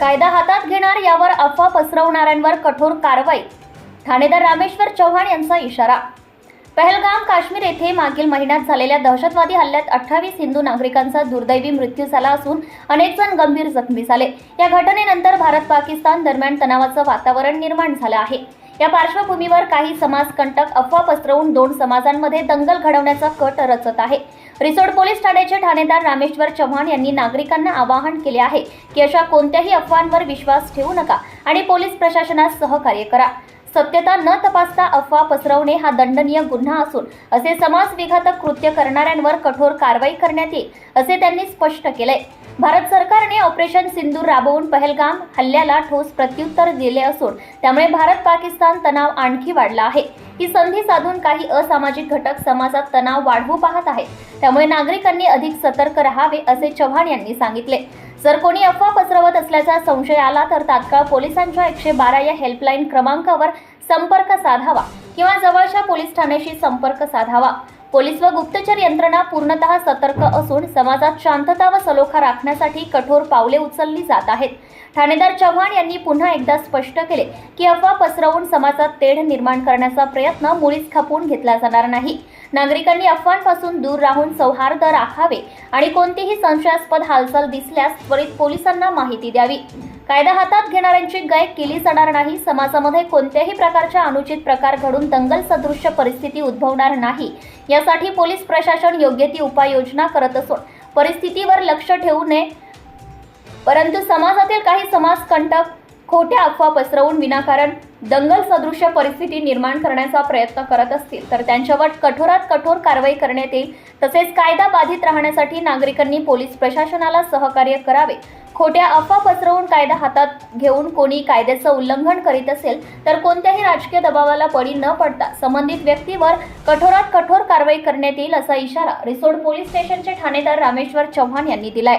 कायदा हातात घेणार यावर अफवा पसरवणाऱ्यांवर कठोर कारवाई. ठाणेदार रामेश्वर चव्हाण यांचा इशारा. पहलगाम काश्मीर येथे मागील महिन्यात झालेल्या दहशतवादी हल्ल्यात अठ्ठावीस हिंदू नागरिकांचा दुर्दैवी मृत्यू झाला असून अनेक जण गंभीर जखमी झाले. या घटनेनंतर भारत पाकिस्तान दरम्यान तणावाचं वातावरण निर्माण झालं आहे. या पार्श्वभूमीवर काही समाजकंटक अफवा पसरवून दोन समाजांमध्ये दंगल घडवण्याचा कट रचत आहे. रिसोड पोलीस ठाण्याचे ठाणेदार रामेश्वर चव्हाण यांनी नागरिकांना आवाहन केले आहे की अशा कोणत्याही अफवांवर विश्वास ठेवू नका आणि पोलीस प्रशासनास सहकार्य करा. सत्यता न तपासता अफवा पसरवणे हा दंडनीय गुन्हा असून असे समाजविघातक कृत्य करणाऱ्यांवर कठोर कारवाई करण्यात येईल असे त्यांनी स्पष्ट केले भारत सरकारने ऑपरेशन सिंदूर राबवून पहलगाम हल्ल्याला ठोस प्रत्युत्तर दिले असून त्यामुळे भारत पाकिस्तान तणाव आणखी वाढला आहे. ही संधी साधून काही असामाजिक घटक समाजात तणाव वाढवू पाहत आहेत. त्यामुळे नागरिकांनी अधिक सतर्क राहावे असे चव्हाण यांनी सांगितले. जर कोणी अफवा पसरवत असल्याचा संशय आला तर तात्काळ पोलिसांच्या एकशे बारा या हेल्पलाईन क्रमांकावर संपर्क साधावा किंवा जवळच्या पोलीस ठाण्याशी संपर्क साधावा. पोलीस व गुप्तचर यंत्रणा पूर्णतः सतर्क असून समाजात शांतता व सलोखा राखण्यासाठी कठोर पावले उचलली जात आहेत. ठाणेदार चव्हाण यांनी पुन्हा एकदा स्पष्ट केले की अफवा पसरवून समाजात तेढ निर्माण करण्याचा प्रयत्न मुळीच खपवून घेतला जाणार नाही. नागरिकांनी अफवांपासून दूर राहून सौहार्द राखावे आणि कोणतीही संशयास्पद हालचाल दिसल्यास त्वरित पोलिसांना माहिती द्यावी. कायदा हातात घेणाऱ्यांची गाय केली जाणार नाही. समाजामध्ये कोणत्याही प्रकारच्या अनुचित प्रकार घडून दंगल सदृश्य परिस्थिती उद्भवणार नाही. यासाठी पोलीस प्रशासन योग्य ती उपाययोजना करत असून परिस्थितीवर लक्ष ठेवू नये. परंतु समाजातील काही समाजकंटक खोट्या अफवा पसरवून विनाकारण दंगल सदृश्य परिस्थिती निर्माण करण्याचा प्रयत्न करत असतील तर त्यांच्यावर कठोरात कठोर कारवाई करण्यात येईल. तसेच कायदा बाधित राहण्यासाठी नागरिकांनी पोलीस प्रशासनाला सहकार्य करावे. खोट्या अफवा पसरवून कायदा हातात घेऊन कोणी कायद्याचं उल्लंघन करीत असेल तर कोणत्याही राजकीय दबावाला बळी न पडता संबंधित व्यक्तीवर कठोरात कठोर कारवाई करण्यात येईल असा इशारा रिसोड पोलीस स्टेशनचे ठाणेदार रामेश्वर चव्हाण यांनी दिलाय.